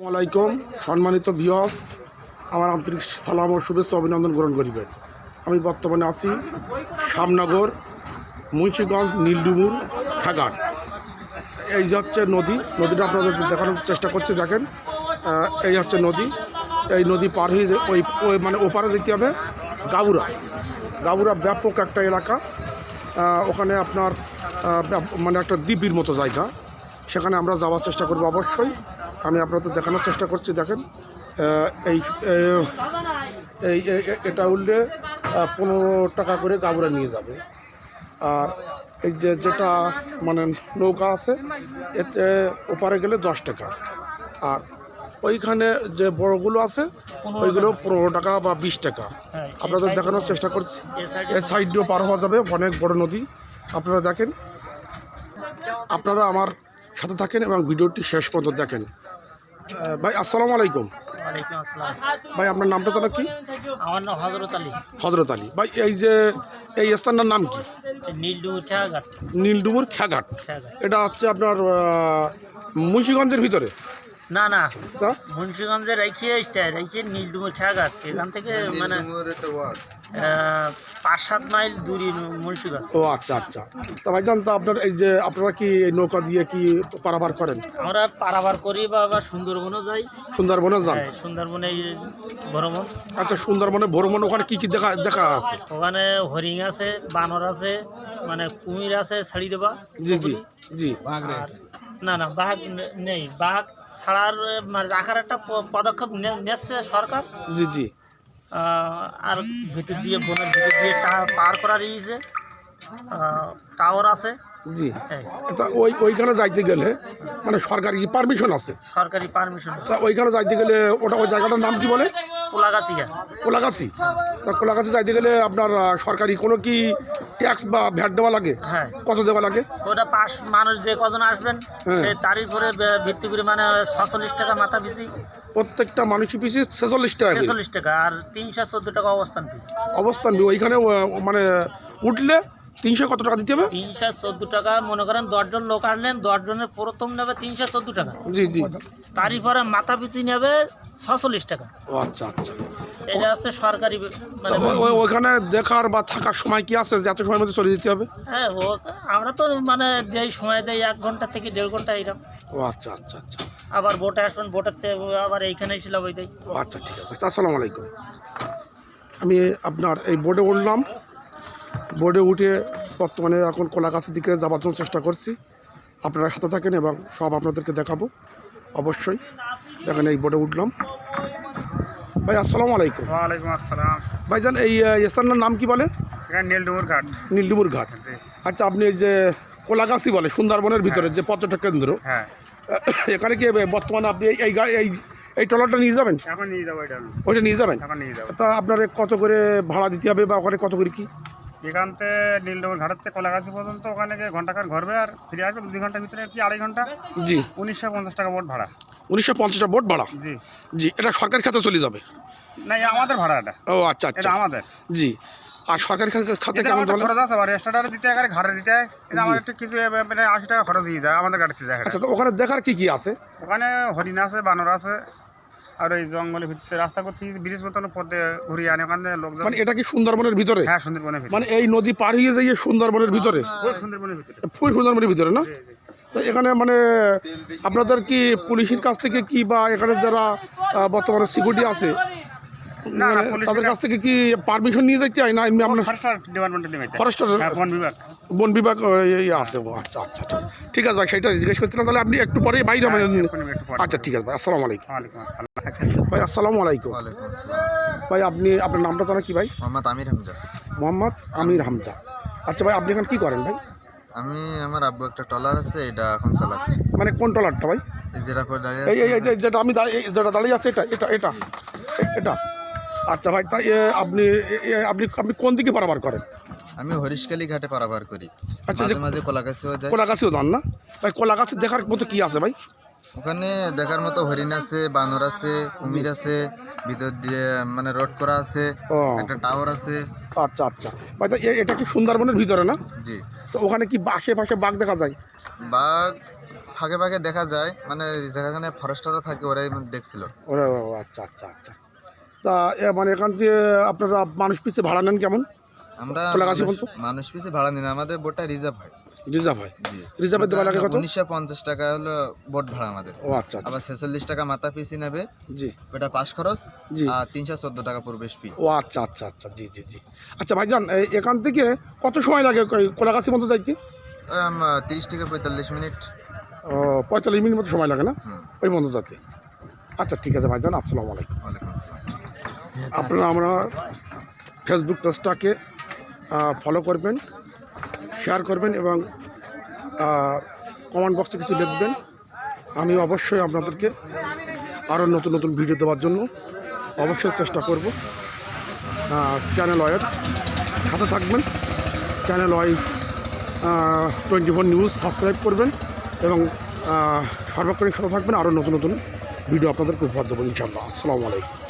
আসসালামাইকুম সম্মানিত ভিওস আমার আন্তরিক সালাম ও শুভেচ্ছা অভিনন্দন গ্রহণ করিবেন। আমি বর্তমানে আছি শ্যামনগর, মুন্সীগঞ্জ, নীলডুমুর খাগাট এই যে হচ্ছে নদী, নদীটা আপনাদের দেখানোর চেষ্টা করছি, দেখেন। এই হচ্ছে নদী, এই নদী পার হয়ে যে ওই ওই মানে ওপারে যেতে হবে গাবুরা। গাবুরা ব্যাপক একটা এলাকা। ওখানে আপনার মানে একটা দ্বীপের মতো জায়গা। সেখানে আমরা যাওয়ার চেষ্টা করব অবশ্যই। আমি আপনাদের দেখানোর চেষ্টা করছি দেখেন। এই এই এ- এ- এটা উঠলে পনেরো টাকা করে গাবুরা নিয়ে যাবে। আর এই যে যেটা মানে নৌকা আছে এতে ওপারে গেলে দশ টাকা। আর ওইখানে যে বড়গুলো আছে ওইগুলো পনেরো টাকা বা বিশ টাকা। হ্যাঁ, আপনাদের দেখানোর চেষ্টা করছি। এই সাইডেও পার হওয়া যাবে অনেক বড় নদী। আপনারা দেখেন আপনারা আমার সাথে থাকেন এবং ভিডিওটি শেষ পর্যন্ত দেখেন। ভাই আসসালামু আলাইকুম। ভাই আপনার নামটা তো কি? আমার নাম হজরত আলী। হজরত আলী। ভাই এই যে এই স্থানটার নাম কি? নীলডুমুর খেয়াঘাট। নীলডুমুর খেয়াঘাট। এটা হচ্ছে আপনার মুন্সিগঞ্জের ভিতরে? না না। তা? মুন্সিগঞ্জে রেখে স্টাই রেখে নীলডুমুর খেয়াঘাট এখান থেকে মানে পাঁচ সাত মাইল দূরই মুন্সিগঞ্জ। ও আচ্ছা আচ্ছা। তা ভাইজান তা আপনার এই যে আপনারা কি এই নৌকা দিয়ে কি পারাবার করেন? আমরা পারাবার করি বা আবার সুন্দরবনও যাই। সুন্দরবনে যান? হ্যাঁ, সুন্দরবনে এই ভ্রমণ। আচ্ছা সুন্দরবনে ভ্রমণ ওখানে কি কি দেখা দেখা আছে? ওখানে হরিণ আছে বানর আছে মানে কুমির আছে ছাড়ি দেবা। জি জি জি। আর না না বাঘ নেই। বাঘ ছাড়ার মানে রাখার একটা পদক্ষেপ নিচ্ছে সরকার। জি জি। আর ভিতর দিয়ে বনের ভিতর দিয়ে পার করার ইয়েছে টাওয়ার আছে। জি। তা ওই ওইখানে যাইতে গেলে মানে সরকারি পারমিশন আছে? সরকারি পারমিশন তা ওইখানে যাইতে গেলে ওটা ওই জায়গাটার নাম কি বলে? কোলাগাছিয়া। কোলাগাছি। তা কোলাগাছি যাইতে গেলে আপনার সরকারি কোনো কি ট্যাক্স বা ভ্যাট দেওয়া লাগে? হ্যাঁ। কত দেওয়া লাগে? ওটা পাঁচ মানুষ যে কজন আসবেন হ্যাঁ। সেই তারিখ করে ভিত্তি করে মানে ছচল্লিশ টাকা মাথা পিছি প্রত্যেকটা মানুষের পিছিয়ে ছেচল্লিশ টাকা। ছেচল্লিশ টাকা আর তিনশো চোদ্দ টাকা অবস্থান ফি। অবস্থান ওইখানে মানে উঠলে তিনশো কত টাকা দিতে হবে? তিনশো চোদ্দ টাকা মনে করেন দশজন লোক আনলেন দশজনের প্রথম নেবে তিনশো চোদ্দ টাকা। জি জি। তারই পরে মাথা পিছি নেবে ছচল্লিশ টাকা। ও আচ্ছা আচ্ছা। এটা হচ্ছে সরকারি মানে তা ও- ও- ওইখানে দেখার বা থাকার সময় কি আছে যে এত সময়ের মধ্যে চলে যেতে হবে? হ্যাঁ ও আমরা তো মানে দেই সময় দেয় এক ঘণ্টা থেকে দেড় ঘণ্টা এরকম। ও আচ্ছা আচ্ছা আচ্ছা। আবার বোটে আসবেন বোটের থেকে আবার এইখানে লাভ দেয় ও আচ্ছা ঠিক আছে। আসসালামু আলাইকুম। আমি আপনার এই বোর্ডে উঠলাম বোর্ডে উঠে বর্তমানে এখন কোলাগাছের দিকে যাবার জন্য চেষ্টা করছি। আপনারা সাথে থাকেন এবং সব আপনাদেরকে দেখাবো। অবশ্যই দেখেন এই বোর্ডে উঠলাম। ভাই আসসালামু আলাইকুম। ওয়ালাইকুম আসসালাম। ভাইজান এই স্থানটার নাম কি বলে? নীলডুমুর ঘাট। নীলডুমুর ঘাট। আচ্ছা আপনি এই যে কোলাগাছি বলে সুন্দরবনের ভিতরে যে পর্যটক কেন্দ্র হ্যাঁ। এখানে কি বর্তমানে আপনি এই- এই এই ট্রলারটা নিয়ে যাবেন? এখন নিয়ে যাব ওইটা নিয়ে যাবেন? তা আপনার কত করে ভাড়া দিতে হবে বা ওখানে কত করে কি? এখান থেকে নীলডুমুর ঘাটের থেকে কলাগাছি পর্যন্ত ওখানে গিয়ে ঘন্টাখান ঘরবে আর ফিরে আসবে দুই ঘণ্টার ভিতরে কি আড়াই ঘণ্টা জি। উনিশশো পঞ্চাশ টাকা মোট ভাড়া। উনিশশো পঞ্চাশটা বোট ভাড়া? জি। জি এটা সরকারি খাতে চলে যাবে? না আমাদের ভাড়া এটা। ও আচ্ছা এটা আচ্ছা আমাদের। জি আর সরকারি খাতে- খাতে কেমন তাহলে? খরচ আছে আবার এক্সট্রা দিতে হয় ঘাটে দিতে এটা আমার একটু কিছু মানে আশি টাকা খরচ দিয়ে যায় আমাদের গাড়িতে যায় আচ্ছা তো ওখানে দেখার কি কি আছে? ওখানে হরিণ আছে বানর আছে। আর ওই জঙ্গলের ভিতরে রাস্তা করতে ব্রিজ মতন পথে ঘুরিয়ে আনে ওখানে লোকজন মানে এটা কি সুন্দরবনের ভিতরে? হ্যাঁ সুন্দরবনের ভিতরে। মানে এই নদী পার হয়ে যাইয়ে সুন্দরবনের ভিতরে? সুন্দরবনের ভিতরে। ফুল সুন্দরবনের ভিতরে না? তো এখানে মানে আপনাদের কি পুলিশের কাছ থেকে কি বা এখানে যারা বর্তমানে সিকিউরিটি আছে তাদের কাছ থেকে কি পারমিশন নিয়ে যাইতে হয়? না এমনি আপনার ফরেস্টার হ্যাঁ বন বিভাগ। বন বিভাগ আছে ও, আচ্ছা আচ্ছা ঠিক ঠিক আছে ভাই সেটা জিজ্ঞেস করছিলাম তাহলে আপনি একটু পরে বাইরে মানে পরে। আচ্ছা ঠিক আছে ভাই আসসালামু আলাইকুম। ভাই আসসালামু আলাইকুম। ভাই আপনি আপনার নামটা জানেন কি ভাই? মোহাম্মদ আমির হামজা। মোহাম্মদ আমির হামজা। আচ্ছা ভাই আপনি এখন কী করেন ভাই? আমি আমার আব্বু একটা টলার আছে এটা এখন চালাচ্ছি। মানে কোন ট্রলারটা ভাই? যেটা যেটা আমি দাঁড়িয়ে যেটা দাঁড়িয়ে আছে এটা এটা এটা এটা। আচ্ছা ভাই তাই আপনি আপনি আপনি কোন দিকে পারাবার করেন? আমি হরিশকালী ঘাটে পারাবার করি। আচ্ছা, মাঝে মাঝে কলাগাছিও যাই। কোলাগাছিও যান না? ভাই কোলাগাছি দেখার মতো কি আছে ভাই? ওখানে দেখার মতো হরিণ আছে বানর আছে কুমির আছে ভিতর দিয়ে মানে রোড করা আছে একটা টাওয়ার আছে। আচ্ছা আচ্ছা। ভাই তো এটা কি সুন্দরবনের ভিতরে না? জি। তো ওখানে কি আশেপাশে বাঘ দেখা যায়? বাঘ ফাঁকে ফাঁকে দেখা যায় মানে যেখানে ফরেস্টাররা থাকে ওরাই দেখছিল। ওরা আচ্ছা আচ্ছা আচ্ছা। তা মানে এখান থেকে আপনারা মানুষ পিছিয়ে ভাড়া নেন কেমন? আমরা খোলাগাছি মানুষ- বলতো? মানুষ পিছিয়ে ভাড়া নেন আমাদের বোটটা রিজার্ভ হয়। রিজার্ভ হয়? রিজার্ভের দেওয়া লাগে কত? উনিশশো পঞ্চাশ টাকা হলো বোট ভাড়া আমাদের। ও আচ্ছা আচ্ছা। আবার ছেচল্লিশ টাকা মাথা পিসি নেবে। জি। ওটা খরচ জি। আর তিনশো চোদ্দ টাকা প্রবেশ ফি ও আচ্ছা আচ্ছা আচ্ছা জি জি জি। আচ্ছা ভাইজান এখান থেকে কত সময় লাগে কোলাগাছি মতো যাইতে? তিরিশ থেকে পঁয়তাল্লিশ মিনিট। ও, পঁয়তাল্লিশ মিনিট মতো সময় লাগে না? ওই বন্ধু যাতে। আচ্ছা ঠিক আছে ভাইজান আসসালামু আলাইকুম। ওয়ালাইকুম আসসালাম। আপনারা আমরা ফেসবুক পেজটাকে ফলো করবেন শেয়ার করবেন এবং কমেন্ট বক্সে কিছু লিখবেন। আমি অবশ্যই আপনাদেরকে আরও নতুন নতুন ভিডিও দেওয়ার জন্য অবশ্যই চেষ্টা করব। চ্যানেল ওয়ের সাথে থাকবেন। Channel Y twenty four news subscribe করবেন এবং সর্বক্ষণিক সাথে থাকবেন। আরও নতুন নতুন ভিডিও আপনাদেরকে উপহার দেবো ইনশাল্লাহ আসসালামু আলাইকুম।